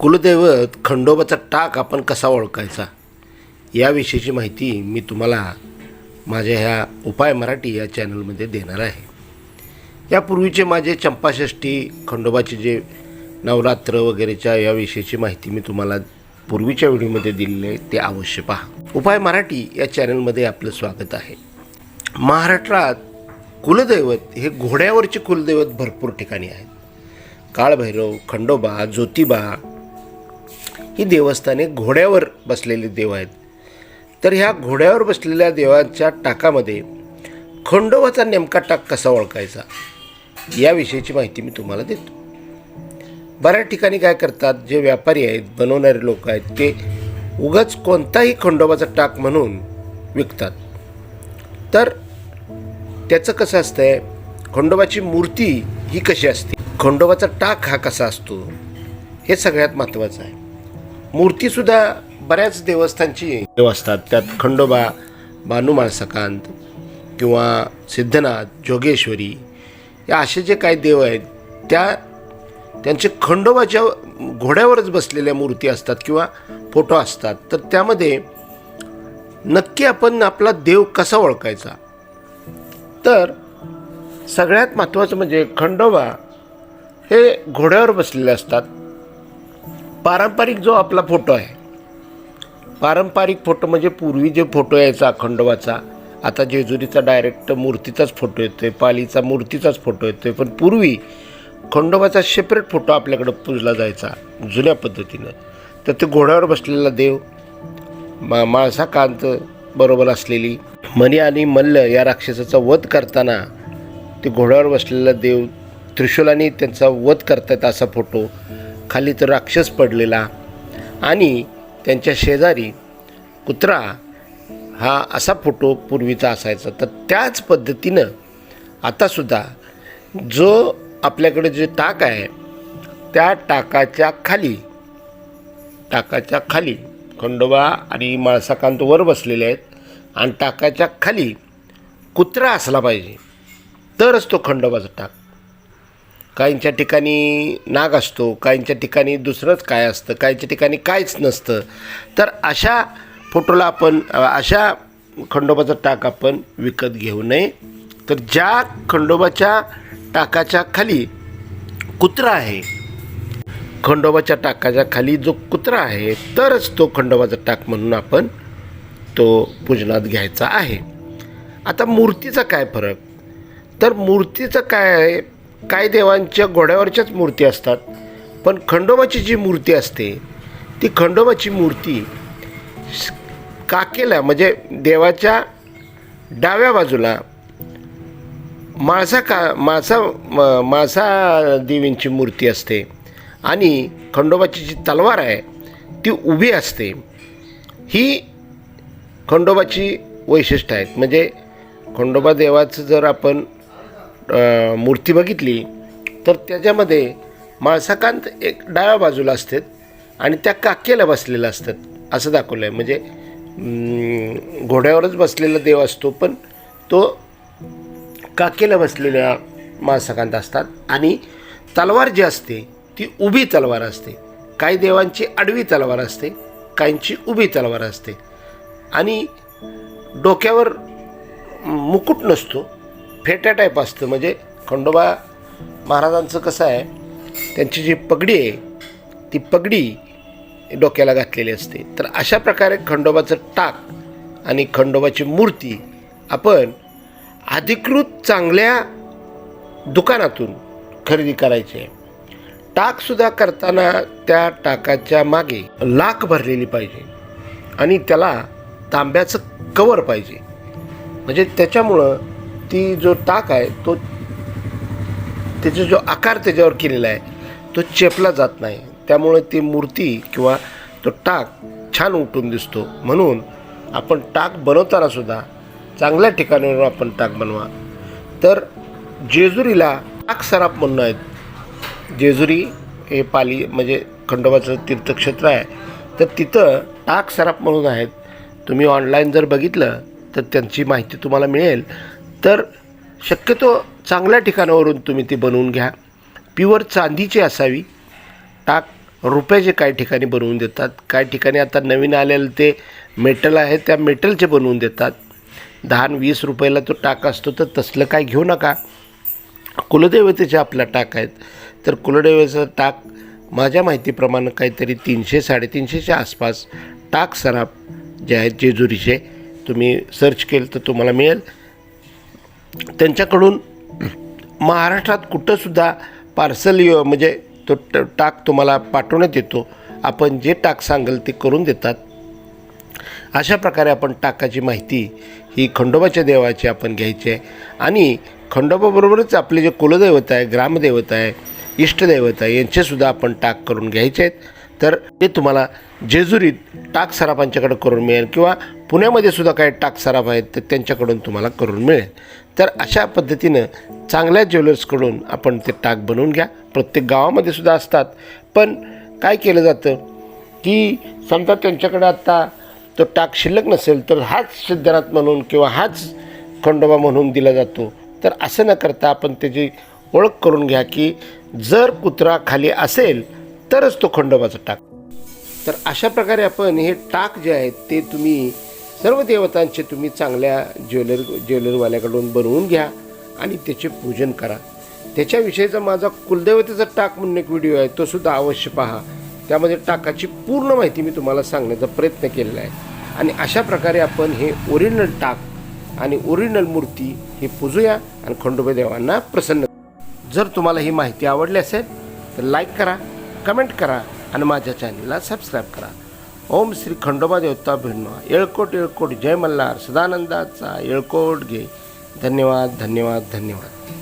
कुलदैवत खंडोबाचा टाक आपण कसा ओळखायचा? याविषयीची माहिती मी तुम्हाला माझ्या ह्या उपाय मराठी या चॅनलमध्ये देणार आहे. यापूर्वीचे माझे चंपाषष्ठी खंडोबाचे जे नवरात्र वगैरेच्या याविषयीची माहिती मी तुम्हाला पूर्वीच्या व्हिडिओमध्ये दिलेली आहे ते अवश्य पहा. उपाय मराठी या चॅनलमध्ये आपलं स्वागत आहे. महाराष्ट्रात कुलदैवत हे घोड्यावरचे कुलदैवत भरपूर ठिकाणी आहेत. काळभैरव खंडोबा ज्योतिबा ही देवस्थाने घोड्यावर बसलेले देव आहेत. तर ह्या घोड्यावर बसलेल्या देवांच्या टाकामध्ये खंडोबाचा नेमका टाक कसा ओळखायचा? याविषयीची माहिती मी तुम्हाला देतो. बऱ्याच ठिकाणी काय करतात जे व्यापारी आहेत बनवणारे लोक आहेत ते उगाच कोणताही खंडोबाचा टाक म्हणून विकतात. तर त्याचं कसं असतंय खंडोबाची मूर्ती ही कशी असते? खंडोबाचा टाक हा कसा असतो? हे सगळ्यात महत्त्वाचं आहे. मूर्तीसुद्धा बऱ्याच देवस्थानची देव असतात. त्यात खंडोबा बानू माळसकांत किंवा सिद्धनाथ जोगेश्वरी या असे जे काही देव आहेत त्या त्यांचे खंडोबाच्या घोड्यावरच बसलेल्या मूर्ती असतात किंवा फोटो असतात तर त्यामध्ये नक्की आपण आपला देव कसा ओळखायचा? तर सगळ्यात महत्त्वाचं म्हणजे खंडोबा हे घोड्यावर बसलेले असतात. पारंपरिक जो आपला फोटो आहे पारंपरिक फोटो म्हणजे पूर्वी जे फोटो यायचा खंडोबाचा आता जेजुरीचा डायरेक्ट मूर्तीचाच फोटो येतो आहे पालीचा मूर्तीचाच फोटो येतो आहे पण पूर्वी खंडोबाचा सेपरेट फोटो आपल्याकडं पूजला जायचा जुन्या पद्धतीनं. तर ते घोड्यावर बसलेला देव मा माळसा कांत बरोबर असलेली मणी आणि मल्ल या राक्षसाचा वध करताना ते घोड्यावर बसलेला देव त्रिशूलाने त्यांचा वध करतात असा फोटो खाली तर राक्षस पडलेला आणि त्यांच्या शेजारी कुत्रा हा असा फोटो पूर्वीचा असायचा. तर त्याच पद्धतीनं आतासुद्धा जो आपल्याकडे जे टाक आहे त्या टाकाच्या खाली टाकाच्या खाली खंडोबा आणि माळसाकांत वर बसलेले आहेत आणि टाकाच्या खाली कुत्रा असला पाहिजे. तरच तो खंडोबाचा टाक. काहींच्या ठिकाणी नाग असतो काहींच्या ठिकाणी दुसरंच काय असतं काहींच्या ठिकाणी काहीच नसतं. तर अशा फोटोला आपण अशा खंडोबाचा टाक आपण विकत घेऊ नये. तर ज्या खंडोबाच्या टाकाच्या खाली कुत्रा आहे खंडोबाच्या टाकाच्या खाली जो कुत्रा आहे तरच तो खंडोबाचा टाक म्हणून आपण तो पूजनात घ्यायचा आहे. आता मूर्तीचा काय फरक? तर मूर्तीचं काय आहे काही देवांच्या घोड्यावरच्याच मूर्ती असतात. पण खंडोबाची जी मूर्ती असते ती खंडोबाची मूर्ती काकेला म्हणजे देवाच्या डाव्या बाजूला माळसा का माळसा माळसा देवींची मूर्ती असते. आणि खंडोबाची जी तलवार आहे ती उभी असते. ही खंडोबाची वैशिष्ट्य आहेत. म्हणजे खंडोबा देवाचं जर आपण मूर्ती बघितली तर त्याच्यामध्ये माळसाकांत एक डाव्या बाजूला असतात आणि त्या काकेला बसलेल्या असतात असं दाखवलं आहे म्हणजे घोड्यावरच बसलेला देव असतो पण तो काकेला बसलेल्या माळसाकांत असतात आणि तलवार जी असते ती उभी तलवार असते. काही देवांची आडवी तलवार असते काहींची उभी तलवार असते. आणि डोक्यावर मुकुट नसतो फेट्या टाईप असतं. म्हणजे खंडोबा महाराजांचं कसं आहे त्यांची जी पगडी आहे ती पगडी डोक्याला घातलेली असते. तर अशा प्रकारे खंडोबाचं टाक आणि खंडोबाची मूर्ती आपण अधिकृत चांगल्या दुकानातून खरेदी करायची आहे. टाकसुद्धा करताना त्या टाकाच्या मागे लाख भरलेली पाहिजे आणि त्याला तांब्याचं कवर पाहिजे. म्हणजे त्याच्यामुळं ती जो टाक आहे तो त्याचा जो आकार त्याच्यावर केलेला आहे तो चेपला जात नाही. त्यामुळे ती मूर्ती किंवा तो टाक छान उठून दिसतो. म्हणून आपण टाक बनवताना सुद्धा चांगल्या ठिकाणीवरून आपण टाक बनवा. तर जेजुरीला टाक सराप म्हणून आहेत. जेजुरी हे पाली म्हणजे खंडोबाचं तीर्थक्षेत्र आहे. तर तिथं टाक सराप म्हणून आहेत. तुम्ही ऑनलाईन जर बघितलं तर त्यांची माहिती तुम्हाला मिळेल. तर शक्यतो चांगल्या ठिकाणावरून तुम्ही ती बनवून घ्या. प्युअर चांदीची असावी. टाक रुपयाचे काही ठिकाणी बनवून देतात. काही ठिकाणी आता नवीन आलेलं ते मेटल आहे त्या मेटलचे बनवून देतात. दहा वीस रुपयाला तो टाक असतो तर तसलं काय घेऊ नका. कुलदेवतेचे आपला टाक आहेत. तर कुलदेवतेचं टाक माझ्या माहितीप्रमाणे काहीतरी तीनशे साडेतीनशेच्या आसपास टाक सराफ जे आहेत जेजुरीचे तुम्ही सर्च केलं तर तुम्हाला मिळेल. त्यांच्याकडून महाराष्ट्रात कुठंसुद्धा पार्सल म्हणजे तो टाक तुम्हाला पाठवण्यात येतो. आपण जे टाक सांगाल ते करून देतात. अशा प्रकारे आपण टाकाची माहिती ही खंडोबाच्या देवाची आपण घ्यायची आहे. आणि खंडोबाबरोबरच आपले जे कुलदैवत आहे ग्रामदैवत आहे इष्टदैवत आहे यांचेसुद्धा आपण टाक करून घ्यायचे आहेत. तर ते तुम्हाला जेजुरीत टाक सरापांच्याकडे करून मिळेल किंवा पुण्यामध्ये सुद्धा काही टाक सराफ आहेत तर त्यांच्याकडून तुम्हाला करून मिळेल. तर अशा पद्धतीनं चांगल्या ज्वेलर्सकडून आपण ते टाक बनवून घ्या. प्रत्येक गावामध्ये सुद्धा असतात. पण काय केलं जातं की समजा त्यांच्याकडे आत्ता तो टाक शिल्लक नसेल तर हाच सिद्धनाथ म्हणून किंवा हाच खंडोबा म्हणून दिला जातो. तर असं न करता आपण त्याची ओळख करून घ्या की जर कुत्रा खाली असेल तरच तो खंडोबाचा टाक. तर अशा प्रकारे आपण हे टाक जे आहेत ते तुम्ही सर्व देवतांचे तुम्ही चांगल्या ज्वेलर ज्वेलरवाल्याकडून बनवून घ्या आणि त्याचे पूजन करा. त्याच्याविषयीचा माझा कुलदेवतेचा टाक म्हणून एक व्हिडिओ आहे तो सुद्धा अवश्य पहा. त्यामध्ये टाकाची पूर्ण माहिती मी तुम्हाला सांगण्याचा प्रयत्न केलेला आहे. आणि अशा प्रकारे आपण हे ओरिजिनल टाक आणि ओरिजिनल मूर्ती हे पूजूया आणि खंडोबा देवांना प्रसन्न जर तुम्हाला ही माहिती आवडली असेल तर लाईक करा कमेंट करा आणि माझ्या चॅनलला सबस्क्राईब करा. ओम श्री खंडोबा देवता भिन्नो येळकोट येळकोट जय मल्हार सदानंदाचा येळकोट घे. धन्यवाद धन्यवाद धन्यवाद.